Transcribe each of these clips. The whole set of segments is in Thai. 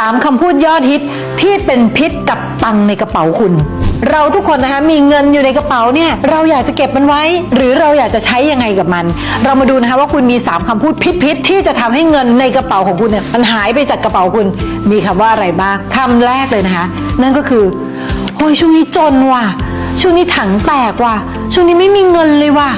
3คำพูดยอดฮิตที่เป็นพิษกับตังในกระเป๋าคุณ เราทุกคนนะคะมีเงินอยู่ในกระเป๋าเนี่ยเราอยากจะเก็บมันไว้ หรือเราอยากจะใช้ยังไงกับมัน เรามาดูนะคะว่าคุณมี 3คำพูดพิษๆที่จะทำให้เงินในกระเป๋าของคุณเนี่ยมันหายไปจากกระเป๋าคุณ มีคำว่าอะไรบ้างคำแรกเลยนะคะ นั่นก็คือโอ้ยช่วงนี้จนว่ะช่วงนี้ถังแตกว่ะช่วงนี้ไม่มีเงินเลยว่ะ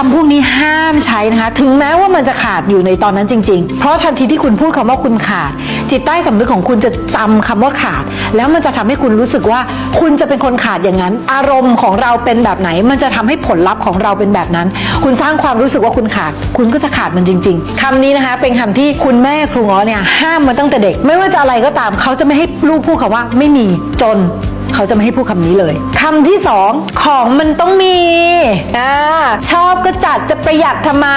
คำพวกนี้ห้ามใช้นะคะ ถึงแม้ว่ามันจะขาดอยู่ในตอนนั้นจริง ๆ เพราะทันทีที่คุณพูดคำว่าคุณขาด จิตใต้สำนึกของคุณจะจำคำว่าขาด แล้วมันจะทำให้คุณรู้สึกว่า คุณจะเป็นคนขาดอย่างนั้น อารมณ์ของเราเป็นแบบไหน มันจะทำให้ผลลัพธ์ของเราเป็นแบบนั้น คุณสร้างความรู้สึกว่าคุณขาด คุณก็จะขาดมันจริง ๆคำนี้นะคะ เป็นคำที่คุณแม่ครูง้อเนี่ยห้ามมาตั้งแต่เด็ก ไม่ว่าจะอะไรก็ตามเขาจะไม่ให้ลูกพูดคำว่าไม่มีจน เขาจะไม่ให้พูดคำนี้เลยคำที่สองของมันต้องมีอ่าชอบก็จัดจะประหยัดทำไม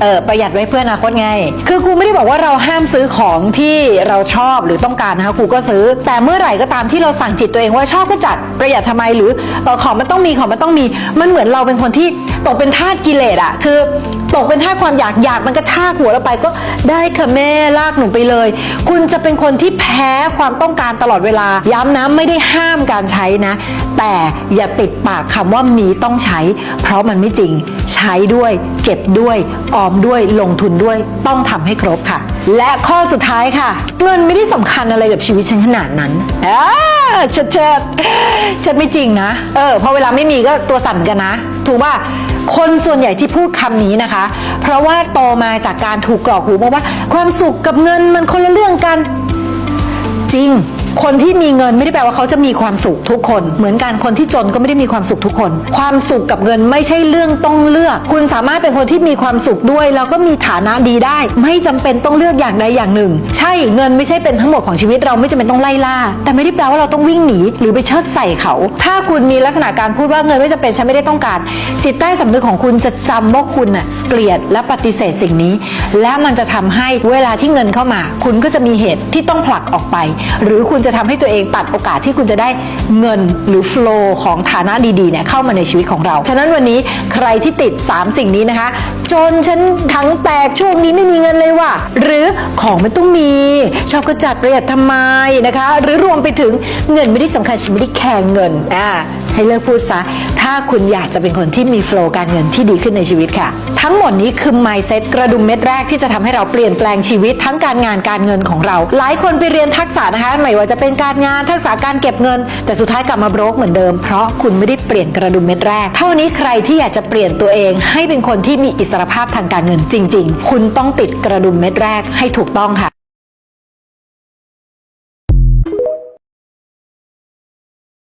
เออประหยัดไว้เพื่ออนาคตไง คือครูไม่ได้บอกว่าเราห้ามซื้อของที่เราชอบหรือต้องการนะคะครูก็ซื้อ แต่เมื่อไหร่ก็ตามที่เราสั่งจิตตัวเองว่าชอบก็จัดประหยัดทำไมหรือออของมันต้องมีของมันต้องมี มันเหมือนเราเป็นคนที่ตกเป็นทาสกิเลสอะคือ ตกเป็นท่าความอยากอยากมันก็ชากหัวเราไปก็ได้ค่ะแม่ลากหนูไปเลย คุณจะเป็นคนที่แพ้ความต้องการตลอดเวลา ย้ำนะไม่ได้ห้ามการใช้นะ แต่อย่าติดปากคำว่ามีต้องใช้ เพราะมันไม่จริง ใช้ด้วย เก็บด้วย ออมด้วยลงทุนด้วยต้องทำให้ครบค่ะ และข้อสุดท้ายค่ะ เงินไม่ได้สำคัญอะไรกับชีวิตฉันขนาดนั้นอ่าเชิดเชิดเชิดไม่จริงนะ เออพอเวลาไม่มีก็ตัวสั่นกันนะ ถูกป่ะ คนส่วนใหญ่ที่พูดคำนี้นะคะ เพราะว่าโตมาจากการถูกกรอกหูมาว่า ความสุขกับเงินมันคนละเรื่องกันจริง คนที่มีเงินไม่ได้แปลว่าเขาจะมีความสุขทุกคน เหมือนกันคนที่จนก็ไม่ได้มีความสุขทุกคน ความสุขกับเงินไม่ใช่เรื่องต้องเลือก คุณสามารถเป็นคนที่มีความสุขด้วย แล้วก็มีฐานะดีได้ ไม่จำเป็นต้องเลือกอย่างใดอย่างหนึ่ง ใช่เงินไม่ใช่เป็นทั้งหมดของชีวิตเราไม่จำเป็นต้องไล่ล่า แต่ไม่ได้แปลว่าเราต้องวิ่งหนีหรือไปเชิดใส่เขา ถ้าคุณมีลักษณะการพูดว่าเงินไม่จำเป็นฉันไม่ได้ต้องการ จิตใต้สำนึกของคุณจะจำว่าคุณน่ะเกลียดและปฏิเสธสิ่งนี้ และมันจะทำให้เวลาที่เงินเข้ามา คุณก็จะมีเหตุที่ต้องผลักออกไป หรือคุณจะทำให้ตัวเองตัดโอกาสที่คุณจะได้เงินหรือโฟล์ของฐานะดีๆเนี่ยเข้ามาในชีวิตของเรา ฉะนั้นวันนี้ใครที่ติด 3 สิ่งนี้นะคะ จนฉันทั้งแตกช่วงนี้ไม่มีเงินเลยว่ะหรือของมันต้องมี ชอบกระจัดประหยัดทำไมนะคะ หรือรวมไปถึงเงินไม่ได้สำคัญฉันไม่ได้แคร์เงินอ่า ให้เลิกพูดซะ ถ้าคุณอยากจะเป็นคนที่มีโฟล์การเงินที่ดีขึ้นในชีวิตค่ะ ทั้งหมดนี้คือ mindset กระดุมเม็ดแรกที่จะทำให้เราเปลี่ยนแปลงชีวิตทั้งการงานการเงินของเรา หลายคนไปเรียนทักษะนะคะ ไม่ว่าจะเป็นการงานทักษะการเก็บเงิน แต่สุดท้ายกลับมาโบรกเหมือนเดิม เพราะคุณไม่ได้เปลี่ยนกระดุมเม็ดแรก เท่านี้ใครที่อยากจะเปลี่ยนตัวเอง ให้เป็นคนที่มีอิสรภาพทางการเงินจริง ๆ คุณต้องติดกระดุมเม็ดแรกให้ถูกต้องค่ะ